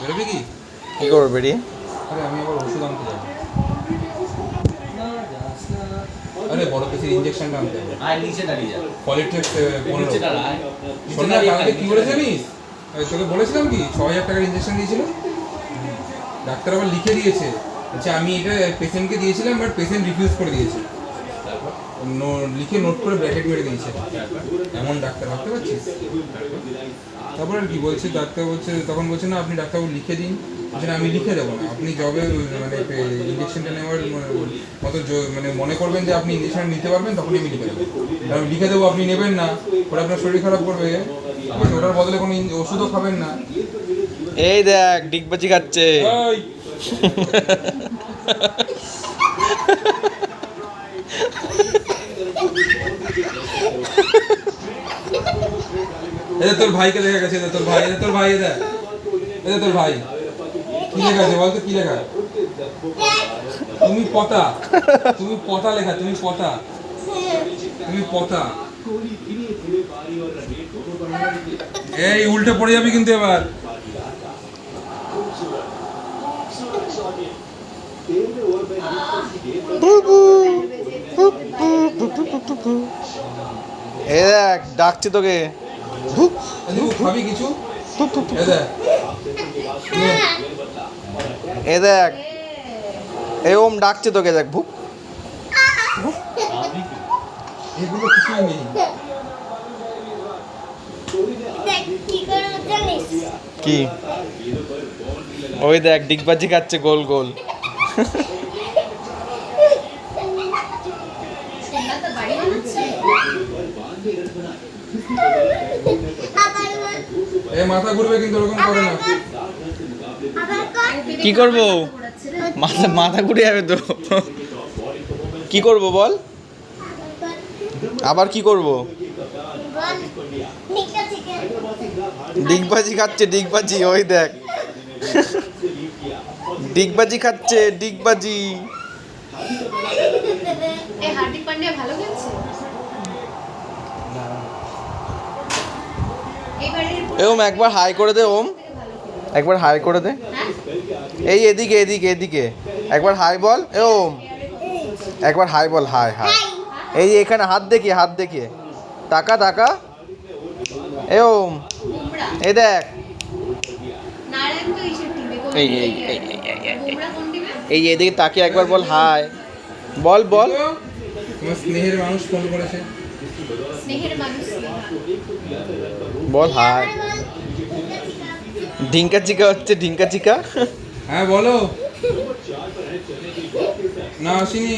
বেরোবি কি? কি করব বেরিয়ে আরে আমি আবার ওষুধ আনতে যাব। আরে বড় পেশির ইঞ্জেকশনটা আনতে হবে। আর নিচে দাঁড়িয়ে যা। পলিট্রিক্স নিচে দাঁড়ায় শোন না কালকে কি বলেছে জানিস? ওই তোকে বলেছিলাম কি? ছ হাজার টাকার ইঞ্জেকশন দিয়েছিল। ডাক্তার আবার লিখে দিয়েছে। আচ্ছা আমি এটা পেশেন্টকে দিয়েছিলাম বাট পেশেন্ট রিফিউজ করে দিয়েছে। লিখে নোট করে ব্র্যাকেট মেরে দিয়েছে। এমন ডাক্তার ভাবতে পারছিস? তারপর আর কি বলছে ডাক্তার বলছে তখন বলছে না আপনি ডাক্তারবাবু লিখে দিন। বলছে না, আমি লিখে দেবো না। আপনি যবে মানে ইঞ্জেকশনটা নেওয়ার মতো জ- মানে মনে করবেন যে আপনি ইঞ্জেকশন নিতে পারবেন তখনই আমি লিখে দেবো। আমি লিখে দেবো আপনি নেবেন না। ওটা আপনার শরীর খারাপ করবে। ওটার বদলে কোনো ওষুধও খাবেন না। এই দেখ ডিগবাজি খাচ্ছে। এদের তোর ভাইকে দেখা গেছে তোর ভাই এদের তোর ভাই এদের এদের তোর ভাই। কি লেখা আছে বলতো? কি লেখা? তুমি পতা। তুমি পতা লেখা, তুমি পতা। তুমি পতা। এই, উল্টে পড়ে যাবি কিন্তু এবার। এই দেখ ডাকছে তোকে। কিছু? এ দেখ। এই ওম ডাকছে তোকে দেখ ভুক কি? ওই দেখ ডিগবাজি খাচ্ছে গোল গোল। মাথা কি করব? মাথা মাথা ঘুরে যাবে তো। কি করব বল? আবার কি করব? ডিগবাজি খাচ্ছে, ডিগবাজি, ওই দেখ। ডিগবাজি খাচ্ছে, ডিগবাজি। এই হার্দিক পান্ডিয়া ভালো খেলছে? ওম একবার হাই করে দে ওম। একবার হাই করে দে। হ্যাঁ? এই এদিকে এদিকে এদিকে। একবার হাই বল এ ওম। একবার হাই বল হাই হাই। এই যে এখানে হাত দেখিয়ে হাত দেখিয়ে। টাকা টাকা এ ওম। এই দেখ। নারায়ণ তো এইসব টিমে কোন এই, এই, এই, আছে? এই, এই, এই, বুমরা কোন টিমে এই এদিকে তাকে একবার বল হাই। বল বল। স্নেহের মানুষ ফোন করেছে। স্নেহের মানুষ। বল হাই। ঢিঙ্কা চিকা হচ্ছে ঢিঙ্কা চিকা। হ্যাঁ বলো। না আসিনি।